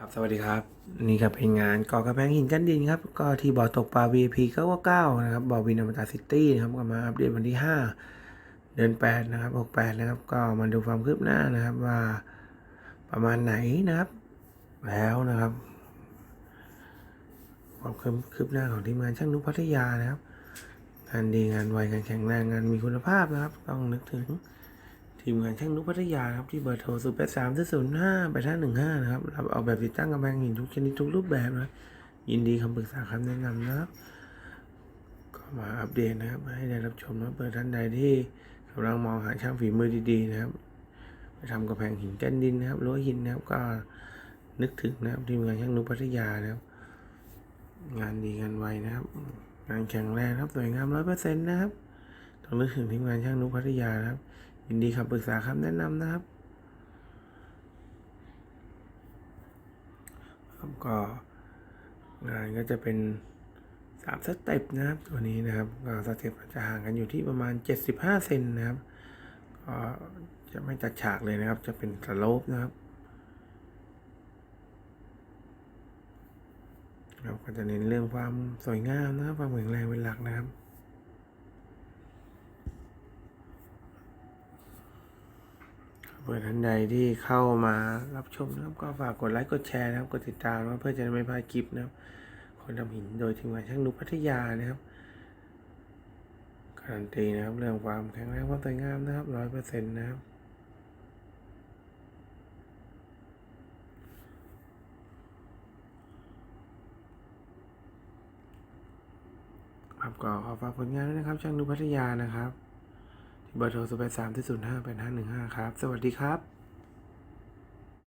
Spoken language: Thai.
ครับสวัสดีครับ นี่ครับเป็นงานก่อกระแพงหินกันดินครับ ก็ที่บ่อตกปลา VIP 999นะครับบ่อวินอมตะซิตี้นะครับก็มาอัปเดตวันที่ 5 เดือน8นะครับ68นะครับ ก็มาดูความคืบหน้านะครับว่าประมาณไหนนะครับ แล้วนะครับ ความคืบคืบหน้าของทีมงานช่างนุพัทยานะครับงานดีงานไวงานแข็งแรงงานมีคุณภาพนะครับ ต้องนึกถึง ทีมงานช่างนุพัทยาครับที่เบอร์โทร0 8 3 0 0 5 8 5 1 5นะครับรับเอาแบบติดตั้งกำแพงหินทุกชนิดทุกรูปแบบนะยินดีคำปรึกษาคำแนะนำนะครับก็มาอัปเดตนะครับ ให้ได้รับชมนะเปิดท่านใดที่กำลังมองหาช่างฝีมือดีๆนะครับไปทำกำแพงหินแก้นดินนะครับรั้วหินนะครับก็นึกถึงนะครับทีมงานช่างนุพัทยานะครับ งานดีงานไวนะครับ งานแข็งแรงครับสวยงามร้อยเปอร์เซ็นต์นะครับต้องนึกถึงทีมงานช่างนุพัทยานะครับ ยินดีคำปรึกษาคำแนะนำนะครับครับก็งานก็จะเป็นสามสเต็ปนะครับตัวนี้นะครับก็สเต็ปจะห่างกันอยู่ที่ประมาณ 75 เซนนะครับก็จะไม่จัดฉากเลยนะครับ จะเป็นสโลปนะครับเราก็จะเน้นเรื่องความสวยงามนะครับความแข็งแรงเป็นหลักนะครับ พื่อท่านใดที่เข้ามารับชมนะครับ ก็ฝากกดไลค์กดแชร์นะครับ กดติดตามนะเพื่อจะไม่พลาดคลิปนะครับ คนทำหินโดยทีมงานช่างนุพัทยานะครับการันตีนะครับเรื่องความแข็งแรงความสวยงามนะครับร้อยเปอร์เซ็นต์นะครับครับก็ขอฝากผลงานด้วยนะครับ ช่างนุพัทยานะครับ เบอร์โทร 0 8 3 0 5 8 5 1 5 ครับ สวัสดีครับ